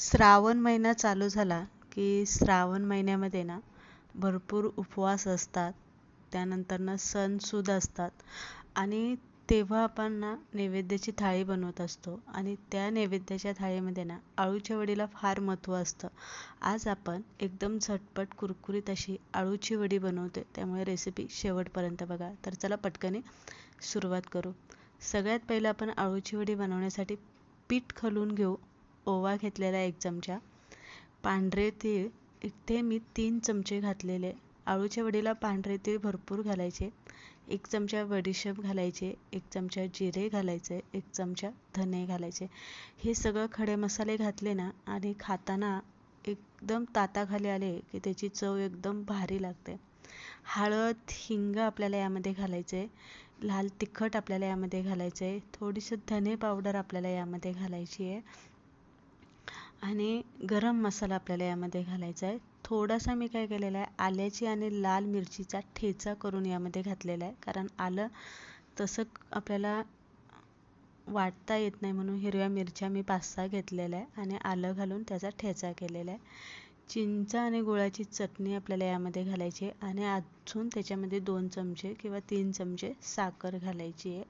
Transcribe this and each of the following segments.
श्रावण महिना चालू झाला की श्रावण महिन्यामध्ये ना भरपूर उपवास असतात. त्यानंतरनं सणसुद्धा असतात. आणि तेव्हा आपण ना नैवेद्याची थाळी बनवत असतो. आणि त्या नैवेद्याच्या थाळीमध्ये ना अळूच्या वडीला फार महत्त्व असतं. आज आपण एकदम झटपट कुरकुरीत अशी अळूची वडी बनवते त्यामुळे रेसिपी शेवटपर्यंत बघा. तर चला पटकने सुरुवात करू. सगळ्यात पहिलं आपण अळूची वडी बनवण्यासाठी पीठ खलून घेऊ. ओवा घेतलेला एक चमचा पांढरे तीळ इथे मी तीन चमचे घातलेले. आळूच्या वडीला पांढरे तीळ भरपूर घालायचे. एक चमचा बडीशेप घालायचे एक चमचा जिरे घालायचे एक चमचा धने घालायचे. हे सगळं खडे मसाले घातले ना आणि खाताना एकदम ताताखाली आले की त्याची चव एकदम भारी लागते. हळद हिंग आपल्याला यामध्ये घालायचे लाल तिखट आपल्याला यामध्ये घालायचं आहे थोडीशी धने पावडर आपल्याला यामध्ये घालायची आहे. आणि गरम मसाला आपल्याला यामध्ये घालायचा आहे. थोडासा मी काय केलेला आहे आल्याची आणि लाल मिरचीचा ठेचा करून यामध्ये घातलेला आहे. कारण आलं तसं आपल्याला वाटता येत नाही म्हणून हिरव्या मिरच्या मी पाच सहा घेतलेल्या आहे आणि आलं घालून त्याचा ठेचा केलेला आहे. चिंच आणि गुळाची चटणी आपल्याला यामध्ये घालायची आहे आणि अजून त्याच्यामध्ये दोन चमचे किंवा तीन चमचे साखर घालायची आहे.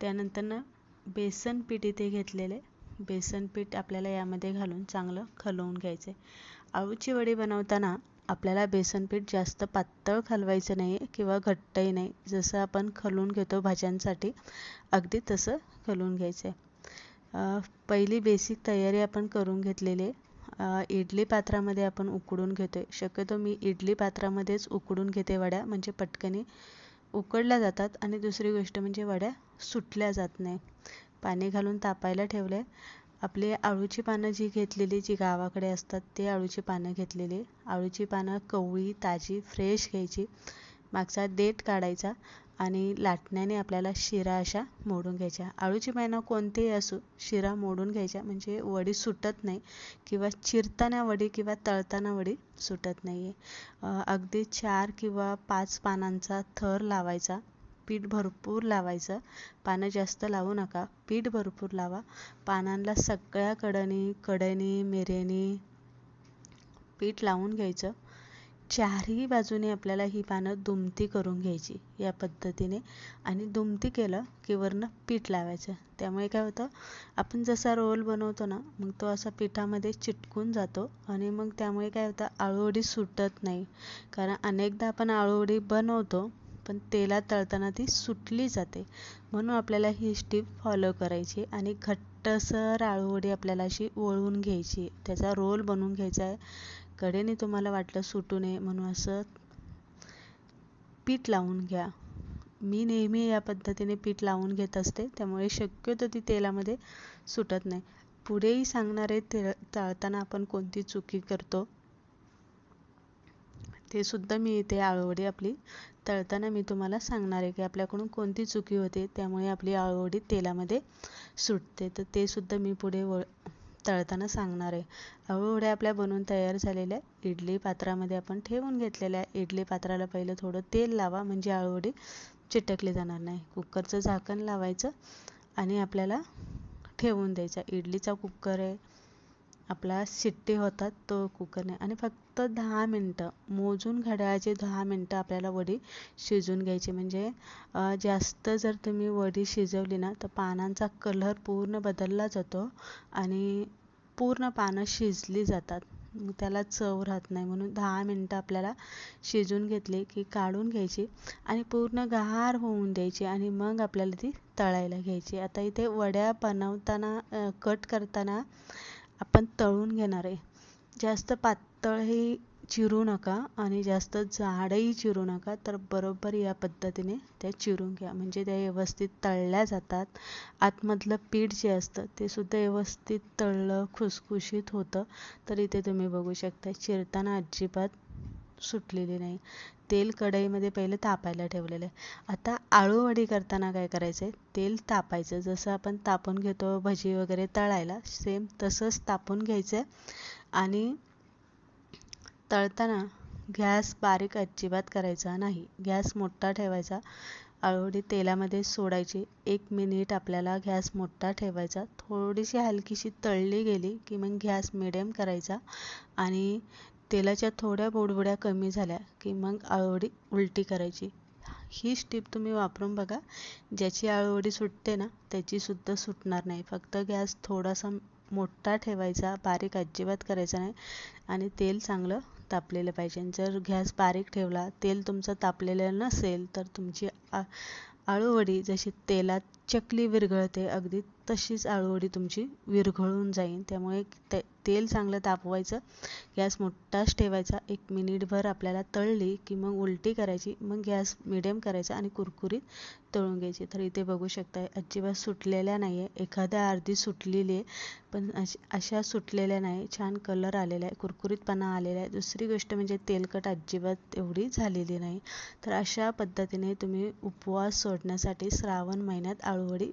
त्यानंतरनं बेसन पीठ इथे घेतलेले बेसन पीठ आपल्याला यामध्ये घालून चांगलं खलवून घ्यायचं आहे आळूची वडी बनवताना आपल्याला बेसन पीठ जास्त पातळ खालवायचं नाही किंवा घट्टही नाही. जसं आपण खलून घेतो भाज्यांसाठी अगदी तसं खलून घ्यायचं आहे पहिली बेसिक तयारी आपण करून घेतलेली इडली पात्रामध्ये आपण उकडून घेतोय. शक्यतो मी इडली पात्रामध्येच उकडून घेते वड्या म्हणजे पटकनी उकडल्या जातात. आणि दुसरी गोष्ट म्हणजे वड्या सुटल्या जात नाही. पाणी घालून तापायला ठेवले आपली आळूची पानं जी घेतलेली जी गावाकडे असतात ते आळूची पानं घेतलेली. आळूची पानं कवळी ताजी फ्रेश घ्यायची. मागचा देठ काढायचा आणि लाटण्याने आपल्याला शिरा अशा मोडून घ्यायच्या. आळूची पानं कोणतेही असो शिरा मोडून घ्यायच्या. म्हणजे वडी सुटत नाही किंवा चिरताना वडी किंवा तळताना वडी सुटत नाही आहे अगदी चार किंवा पाच पानांचा थर लावायचा. पीठ भरपूर लावायचं. पानं जास्त लावू नका. पीठ भरपूर लावा. पानांना सगळ्या कडणी कडणी मेरेनी पीठ लावून घ्यायचं. चारही बाजूने आपल्याला ही पानं दुमती करून घ्यायची या पद्धतीने आणि दुमती केलं की वरनं पीठ लावायचं. त्यामुळे काय होतं आपण जसा रोल बनवतो ना मग तो असा पिठामध्ये चिटकून जातो आणि मग त्यामुळे काय होतं आळूवडी सुटत नाही. कारण अनेकदा आपण आळूवडी बनवतो पण तेलात तळताना ती सुटली जाते. म्हणून आपल्याला ही स्टीप फॉलो करायची आणि घट्टसर आळूवडी आपल्याला अशी वळवून घ्यायची. त्याचा रोल बनवून घ्यायचा आहे. कडेने तुम्हाला वाटलं सुटू नये म्हणून असं पीठ लावून घ्या. मी नेहमी या पद्धतीने पीठ लावून घेत असते. त्यामुळे शक्यतो ती तेलामध्ये सुटत नाही. पुढेही सांगणार आहे ते तळताना आपण कोणती चुकी करतो? ते सुद्धा मी इथे आळूवडी आपली तळताना मी तुम्हाला सांगणार आहे की आपल्याकडून कोणती चुकी होते त्यामुळे आपली आळूवडी तेलामध्ये सुटते. तर ते सुद्धा मी पुढे व तळताना सांगणार आहे. आळूवड्या आपल्या बनवून तयार झालेल्या इडली पात्रामध्ये आपण ठेवून घेतलेल्या इडली पात्राला पहिलं थोडं तेल लावा म्हणजे आळूवडी चिटकली जाणार नाही. कुकरचं झाकण लावायचं आणि आपल्याला ठेवून द्यायचा. इडलीचा कुकर आहे आपला शिट्टी होतात तो कुकरने. आणि फक्त दहा मिनटं मोजून घड्याळाचे दहा मिनटं आपल्याला वडी शिजून घ्यायची. म्हणजे जास्त जर तुम्ही वडी शिजवली ना तर पानांचा कलर पूर्ण बदलला जातो आणि पूर्ण पानं शिजली जातात. त्याला चव राहत नाही. म्हणून दहा मिनटं आपल्याला शिजून घेतली की काढून घ्यायची आणि पूर्ण गार होऊन द्यायची आणि मग आपल्याला ती तळायला घ्यायची. आता इथे वड्या बनवताना कट करताना आपण तळून घेणार आहे. जास्त पातळही चिरू नका आणि जास्त जाडही चिरू नका तर बरोबर या पद्धतीने त्या चिरून घ्या. म्हणजे त्या व्यवस्थित तळल्या जातात. आतमधलं पीठ जे असतं ते सुद्धा व्यवस्थित तळलं खुसखुशीत होतं तर इथे तुम्ही बघू शकता. चिरताना अजिबात सुटलेली नाही. तेल कढईमध्ये पहिले तापायला ठेवलेलं आहे. आता आळूवडी करताना काय करायचं आहे? तेल तापायचं. जसं आपण तापून घेतो भजी वगैरे तळायला सेम तसंच तापून घ्यायचं आहे. आणि तळताना गॅस बारीक अजिबात करायचा नाही. गॅस मोठा ठेवायचा. आळूवडी तेलामध्ये सोडायची. एक मिनिट आपल्याला गॅस मोठा ठेवायचा. थोडीशी हलकीशी तळली गेली की मग गॅस मिडियम करायचा. आणि तेलाच्या थोड्या बुडबुड्या कमी झाल्या की मग आळूवडी उलटी करायची. ही स्टीप तुम्ही वापरून बघा. ज्याची आळूवडी सुटते ना त्याचीसुद्धा सुटणार नाही. फक्त गॅस थोडासा मोठा ठेवायचा बारीक अजिबात करायचा नाही आणि तेल चांगलं तापलेलं पाहिजे. जर गॅस बारीक ठेवला तेल तुमचं तापलेलं नसेल तर तुमची आ आळूवडी जशी तेलात चकली विरघळते अगदी तशीच आळूवडी तुमची विरघळून जाईल. त्यामुळे ते तेल चांगलं तापवायचं गॅस मोठाच ठेवायचा. एक मिनिटभर आपल्याला तळली की मग उलटी करायची मग गॅस मिडियम करायचा आणि कुरकुरीत तळून घ्यायची. तर इथे बघू शकताय अजिबात सुटलेल्या नाही आहे एखाद्या अर्धी सुटलेली आहे पण अशा सुटलेल्या नाही. छान कलर आलेला आहे कुरकुरीतपणा आलेला आहे. दुसरी गोष्ट म्हणजे तेलकट अजिबात एवढी झालेली नाही. तर अशा पद्धतीने तुम्ही उपवास सोड. सोडण्यासाठी श्रावण महिन्यात आळूवडी